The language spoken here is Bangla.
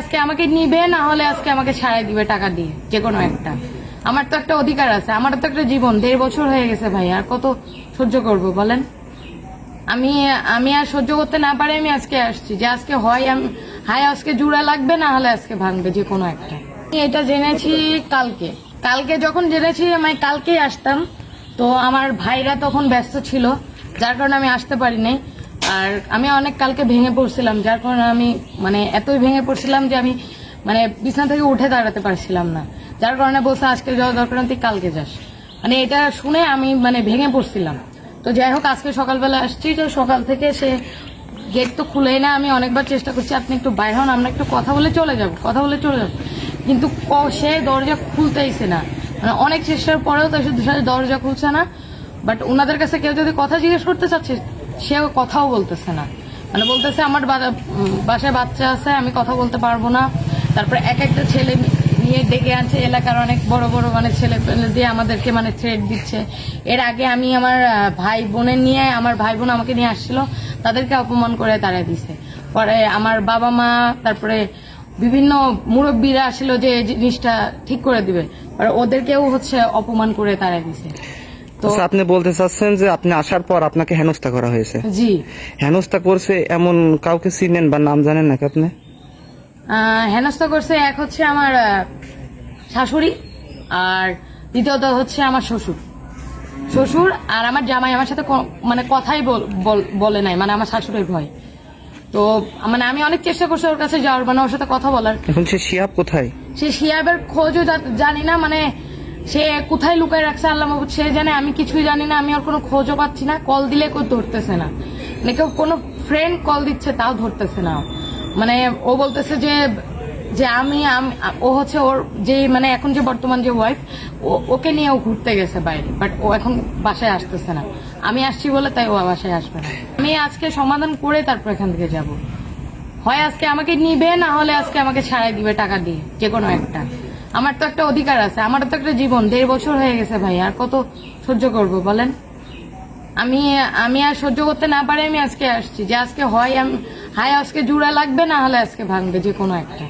আজকে আমাকে নিবে, না হলে আজকে আমাকে ছাড়াই দিবে টাকা দিয়ে যে কোনো একটা। আমার তো একটা অধিকার আছে আমার তো একটা জীবন, দেড় বছর হয়ে গেছে ভাই, আর কত সহ্য করব বলেন? আমি আমি আর সহ্য করতে না পারে আমি আজকে আসছি, যে আজকে হয় আমি, হায়, আজকে জুড়া লাগবে, না হলে আজকে ভাঙবে যে কোনো একটা এটা জেনেছি কালকে। কালকে যখন জেনেছি, আমি কালকেই আসতাম, তো আমার ভাইরা তখন ব্যস্ত ছিল, যার কারণে আমি আসতে পারি নাই আর আমি অনেক কালকে ভেঙে পড়ছিলাম, যার কারণে আমি মানে এতই ভেঙে পড়ছিলাম যে আমি মানে বিছনা থেকে উঠে দাঁড়াতে পারছিলাম না। যার কারণে বলছে আজকে যাওয়া দরকার তুই কালকে যাস। মানে এটা শুনে আমি মানে ভেঙে পড়ছিলাম। তো যাই হোক, আজকে সকালবেলা আসছি, তো সকাল থেকে সে গেট তো খুলেই না, আমি অনেকবার চেষ্টা করছি, আপনি একটু বাইরে হন, আমরা একটু কথা বলে চলে যাব, কথা বলে চলে যাব। কিন্তু সে দরজা খুলতেইছে না। মানে অনেক চেষ্টার পরেও তো সে দরজা খুলছে না। বাট ওনাদের কাছে কেউ যদি কথা জিজ্ঞেস করতে চাচ্ছে সেও কথাও বলতেছে না। মানে বলতেছে, আমার বাসায় বাচ্চা আছে, আমি কথা বলতে পারব না। তারপরে এক একটা ছেলে নিয়ে ডেকে আনছে, এলাকার অনেক বড় বড় মানে ছেলে দিয়ে আমাদেরকে মানে থ্রেট দিচ্ছে। এর আগে আমি আমার ভাই বোনের নিয়ে, আমার ভাই বোন আমাকে নিয়ে আসছিল, তাদেরকে অপমান করে তারা দিছে। পরে আমার বাবা মা, তারপরে বিভিন্ন মুরব্বীরা আসলো যে জিনিসটা ঠিক করে দিবে। ওদেরকেও হচ্ছে অপমান করে তারা দিছে। তো আচ্ছা, আপনি বলতে চাচ্ছেন যে আপনি আসার পর আপনাকে হেনস্থা করা হয়েছে? জি। হেনস্থা করছে এমন কাউকে চিনেন বা নাম জানেন নাকি আপনি? হেনস্থা করছে এক হচ্ছে আমার শাশুড়ি আর দ্বিতীয়ত হচ্ছে আমার শ্বশুর। শ্বশুর আর আমার জামাই আমার সাথে মানে কথাই বল- নাই মানে আমার শাশুড়ির ভয়। তো মানে আমি অনেক চেষ্টা করছি ওর কাছে যাওয়ার মানে ওর সাথে কথা বলার। এখন সে শিয়াব কোথায়? সে শিয়াবের খোঁজও জানি না মানে সে কোথায় লুকায় রাখছে আল্লাহ মাহবুদ সে জানে, আমি কিছুই জানি না, আমি ওর কোনো খোঁজও পাচ্ছি না কল দিলে কেউ ধরতেছে না। মানে কেউ কোনো ফ্রেন্ড কল দিচ্ছে, তাও ধরতেছে না। মানে ও বলতেছে যে যে আমি ও হচ্ছে ওর যে মানে এখন যে বর্তমান যে ওয়াইফ ওকে নিয়ে ও ঘুরতে গেছে বাইরে বাট ও এখন বাসায় আসতেছে না। আমি আসছি বলে তাই ও বাসায় আসবে না। আমি আজকে সমাধান করে তারপর এখান থেকে যাব। হয় আজকে আমাকে নিবে, না হলে আজকে আমাকে ছাড়াই দিবে টাকা দিয়ে যে কোনো একটা। আমার তো একটা অধিকার আছে আমার তো একটা জীবন। দেড় বছর হয়ে গেছে ভাই, আর কত সহ্য করব বলেন? আমি আমি আর সহ্য করতে না পারে আমি আজকে আসছি। যে আজকে হয়, আমি হায়, আজকে জুড়া লাগবে না হলে আজকে ভাঙবে যে কোনো একটা।